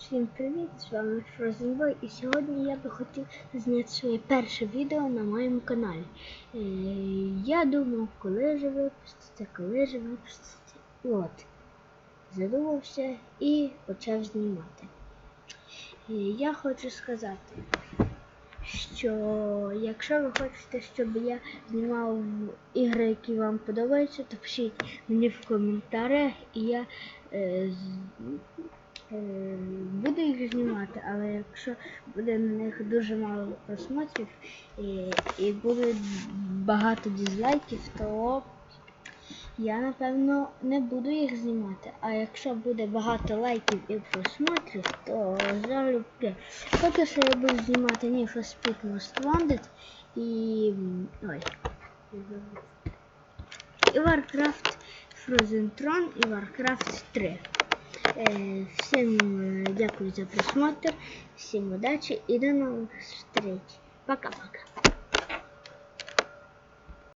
Всім привіт! З вами Фрозенбой і сьогодні я би хотів зняти своє перше відео на моєму каналі. Е, я думав, коли же випуститься, коли же випуститься. От. Задумався і почав знімати. Е, я хочу сказати, що якщо ви хочете, щоб я знімав ігри, які вам подобаються, то пишіть мені в коментарях і я е, знімати, але якщо буде на них дуже мало просмотрів і, і буде багато дизлайків, то я напевно не буду їх знімати. А якщо буде багато лайків і просмотрів, то залюбки. Поки що я буду знімати Need for Speed Most Wanted і. Ой. І Warcraft Frozen Throne і Warcraft 3. Е, Всім е, дякую за просмотр, всім удачі і до нових встреч. Пока-пока.